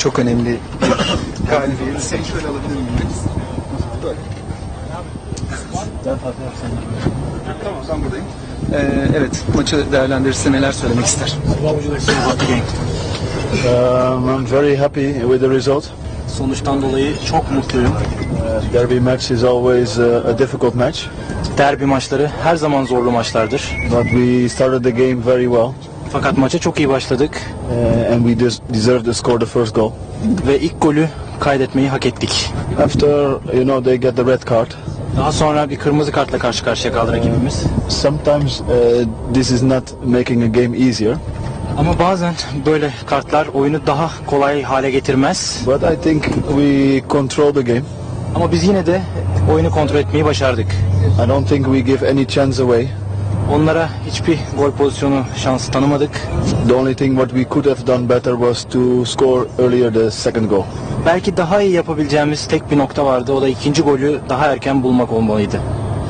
çok önemli bir galibiyet. Seni şöyle alabilir miyim? Böyle. Tamam ben buradayım. Ee, evet maçı değerlendirirse neler söylemek ister? Um, I'm very happy with the result. Sonuçtan dolayı çok mutluyum. Uh, derby match is always uh, a difficult match, Derbi maçları her zaman zorlu maçlardır. but we started the game very well, Fakat maça çok iyi başladık uh, and we des- deserved to score the first goal. ve ilk golü kaydetmeyi hak ettik. After you know they get the red card, Daha sonra bir kırmızı kartla karşı karşıya kaldı rakibimiz. sometimes uh, this is not making a game easier, Ama bazen böyle kartlar oyunu daha kolay hale getirmez. but I think we control the game. Ama biz yine de oyunu kontrol etmeyi başardık. I don't think we give any chance away. Onlara hiçbir gol pozisyonu şansı tanımadık. The only thing what we could have done better was to score earlier the second goal. Belki daha iyi yapabileceğimiz tek bir nokta vardı. O da ikinci golü daha erken bulmak olmalıydı.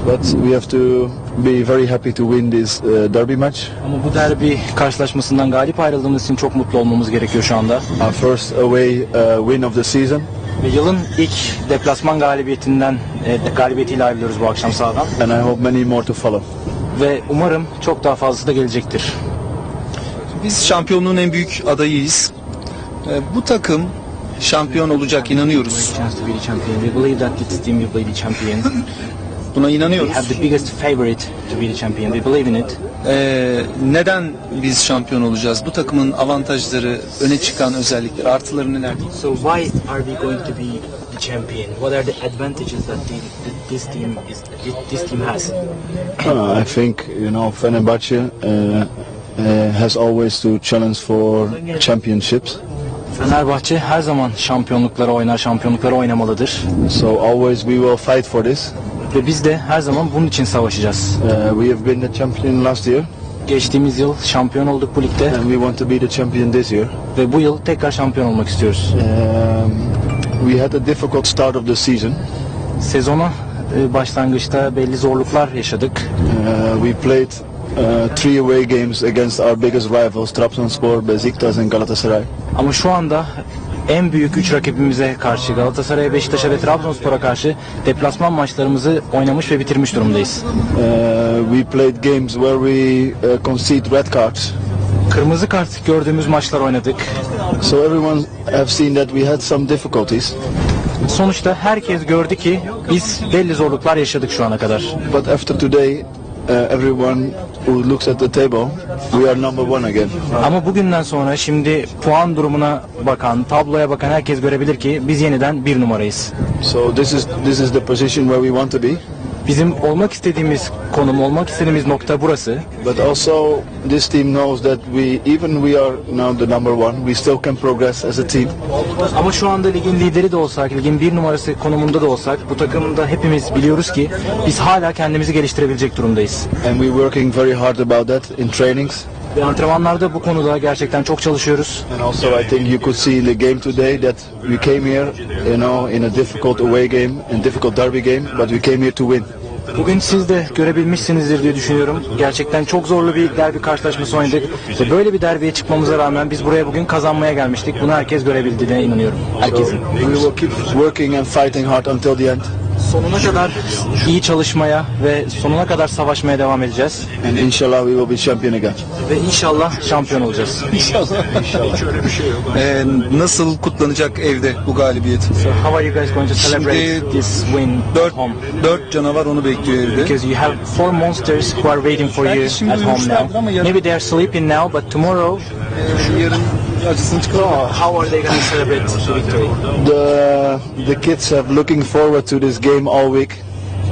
But we have to be very happy to win this uh, derby match. Ama bu derbi karşılaşmasından galip ayrıldığımız için çok mutlu olmamız gerekiyor şu anda. Our first away uh, win of the season, Ve yılın ilk deplasman galibiyetinden e, galibiyetiyle ayrılıyoruz bu akşam sahadan. and I hope many more to follow. Ve umarım çok daha fazlası da gelecektir. Biz şampiyonluğun en büyük adayıyız. Ee, bu takım şampiyon olacak inanıyoruz. We. Buna We inanıyoruz. have the biggest favorite to be the champion. We believe in it. Ee, neden biz şampiyon olacağız? Bu takımın avantajları, öne çıkan özellikleri, artıları neler? So why are we going to be the champion? What are the advantages that, the, that this team is this team has? Uh, I think you know Fenerbahce uh, uh, has always to challenge for championships. Fenerbahçe her zaman şampiyonluklara oynar, şampiyonluklara oynamalıdır. So always we will fight for this. Ve biz de her zaman bunun için savaşacağız. Uh, we have been the champion last year, Geçtiğimiz yıl şampiyon olduk bu ligde and we want to be the champion this year. ve bu yıl tekrar şampiyon olmak istiyoruz. Um, we had a difficult start of the season. Sezona e, başlangıçta belli zorluklar yaşadık. Uh, we played uh, three away games against our biggest rivals, Trabzonspor, Besiktas, and Galatasaray. Ama şu anda en büyük üç rakibimize karşı Galatasaray'a, Beşiktaş'a ve Trabzonspor'a karşı deplasman maçlarımızı oynamış ve bitirmiş durumdayız. Uh, we played games where we uh, concede red cards. Kırmızı kart gördüğümüz maçlar oynadık. So everyone have seen that we had some difficulties. Sonuçta herkes gördü ki biz belli zorluklar yaşadık şu ana kadar. But after today, uh, everyone who looks at the table, we are number one again. Ama bugünden sonra şimdi puan durumuna bakan, tabloya bakan herkes görebilir ki biz yeniden bir numarayız. So this is this is the position where we want to be. Bizim olmak istediğimiz konum, olmak istediğimiz nokta burası. But also this team knows that we, even we are now the number one, we still can progress as a team. Ama şu anda ligin lideri de olsak, ligin bir numarası konumunda da olsak bu takımda hepimiz biliyoruz ki biz hala kendimizi geliştirebilecek durumdayız. And we're working very hard about that in trainings. Ve antrenmanlarda bu konuda gerçekten çok çalışıyoruz. And also I think you could see in the game today that we came here, you know, in a difficult away game, in difficult derby game, but we came here to win. Bugün siz de görebilmişsinizdir diye düşünüyorum. Gerçekten çok zorlu bir derbi karşılaşması oynadık. Ve böyle bir derbiye çıkmamıza rağmen biz buraya bugün kazanmaya gelmiştik. Bunu herkes görebildiğine inanıyorum. Herkesin. We will keep working and fighting hard until the end. Sonuna kadar iyi çalışmaya ve sonuna kadar savaşmaya devam edeceğiz. And inshallah we will be champion again. Ve inşallah şampiyon olacağız. Ee, nasıl kutlanacak evde bu galibiyet? So how are you guys going to celebrate Şimdi this win Dört, at home? dört canavar onu bekliyor evde. Because you have four monsters who are waiting for you at home now. Maybe they are sleeping now, but tomorrow, Ee, yarın acısını how are they going to celebrate the victory? The the kids have looking forward to this game all week.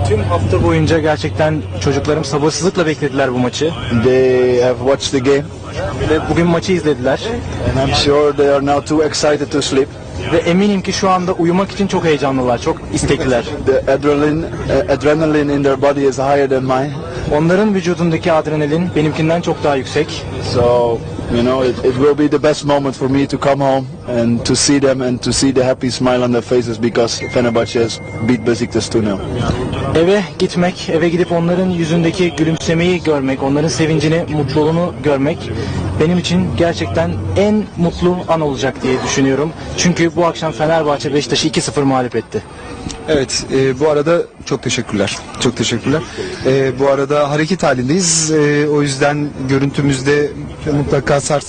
Tüm hafta boyunca gerçekten çocuklarım sabırsızlıkla beklediler bu maçı. They have watched the game, Ve bugün maçı izlediler. and I'm sure they are now too excited to sleep. Ve eminim ki şu anda uyumak için çok heyecanlılar, çok istekliler. The adrenaline uh, adrenaline in their body is higher than mine. Onların vücudundaki adrenalin benimkinden çok daha yüksek. So you know it, it will be the best moment for me to come home and to see them and to see the happy smile on their faces because Fenerbahce has beat Besiktas 2-0. Eve gitmek, eve gidip onların yüzündeki gülümsemeyi görmek, onların sevincini, mutluluğunu görmek benim için gerçekten en mutlu an olacak diye düşünüyorum. Çünkü bu akşam Fenerbahçe Beşiktaş'ı 2-0 mağlup etti. Evet, e, bu arada çok teşekkürler. Çok teşekkürler. E, bu arada hareket halindeyiz. E, o yüzden görüntümüzde mutlaka sarsın.